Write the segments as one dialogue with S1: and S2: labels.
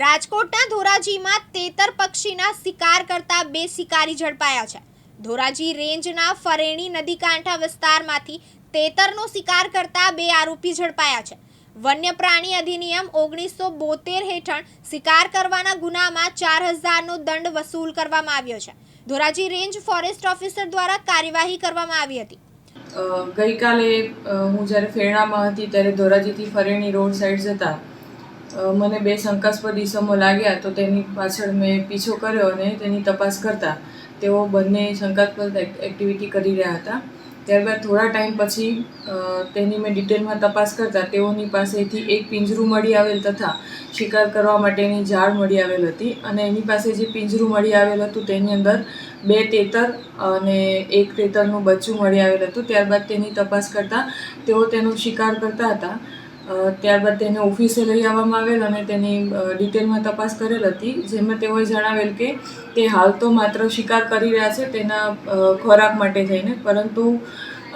S1: રાજકોટના ધોરાજીમાં તેતર પક્ષીના શિકાર કરતા બે શિકારી ઝડપાયા છે. ધોરાજી રેન્જના ફરેણી નદી કાંઠા વિસ્તારમાંથી તેતરનો શિકાર કરતા બે આરોપી ઝડપાયા છે. વન્ય પ્રાણી અધિનિયમ ઓગણીસો બોતેર હેઠળ શિકાર કરવાના ગુનામાં ચાર હજારનો દંડ વસૂલ કરવામાં આવ્યો છે. ધોરાજી રેન્જ ફોરેસ્ટ ઓફિસર દ્વારા કાર્યવાહી કરવામાં આવી હતી.
S2: ગઈકાલે હું જ્યારે ફેરણામાં હતી ત્યારે ધોરાજીથી ફરેણી રોડ સાઈડ જતા મને બે શંકાસ્પદ ઇસમો લાગ્યા તો તેની પાછળ મેં પીછો કર્યો અને તેની તપાસ કરતા. તેઓ બંને શંકાસ્પદ એક્ટિવિટી કરી રહ્યા હતા. ત્યારબાદ થોડા ટાઈમ પછી તેની મેં ડિટેલમાં તપાસ કરતા તેઓની પાસેથી એક પિંજરું મળી આવેલ તથા શિકાર કરવા માટેની ઝાડ મળી આવેલ હતી અને એની પાસે જે પિંજરું મળી આવેલ હતું તેની અંદર બે તેતર અને એક તેતરનું બચ્ચું મળી આવેલ હતું. ત્યારબાદ તેની તપાસ કરતાં તેઓ તેનો શિકાર કરતા હતા. ત્યારબાદ તેને ઓફિસે લઈ આવવામાં આવેલ અને તેની ડિટેલમાં તપાસ કરેલ હતી, જેમાં તેઓએ જણાવેલ કે તે હાલ તો માત્ર શિકાર કરી રહ્યા છે તેના ખોરાક માટે થઈને પરંતુ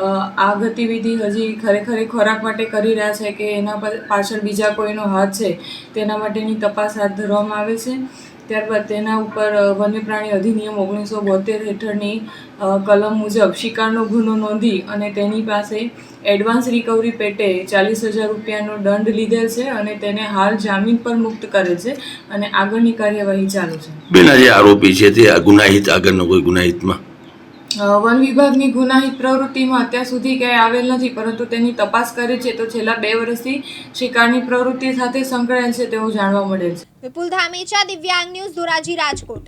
S2: આ ગતિવિધિ હજી ખરેખર ખોરાક માટે કરી રહ્યા છે કે એના પાછળ બીજા કોઈનો હાથ છે, તેના માટેની તપાસ હાથ ધરવામાં આવે છે. ત્યારબાદ તેના ઉપર વન્યપ્રાણી વન્ય પ્રાણી અધિનિયમ ઓગણીસો બોતેર હેઠળની કલમ મુજબ શિકારનો ગુનો નોંધી અને તેની પાસે એડવાન્સ રિકવરી પેટે ચાલીસ હજાર રૂપિયાનો દંડ લીધેલ છે અને તેને હાલ જામીન પર મુક્ત કરે છે અને આગળની કાર્યવાહી ચાલુ છે.
S3: બેન આજે આરોપી છે તે ગુનાહિત, આગળનો કોઈ ગુનાહિતમાં?
S2: વન વિભાગની ગુનાહિત પ્રવૃત્તિમાં અત્યાર સુધી ક્યાંય આવેલ નથી, પરંતુ તેની તપાસ કરી છે તો છેલ્લા બે વર્ષથી શિકારની પ્રવૃત્તિ સાથે સંકળાયેલ છે તેવું જાણવા મળેલ છે.
S1: વિપુલ ધામેચા, દિવ્યાંગ ન્યૂઝ ધોરાજી રાજકોટ.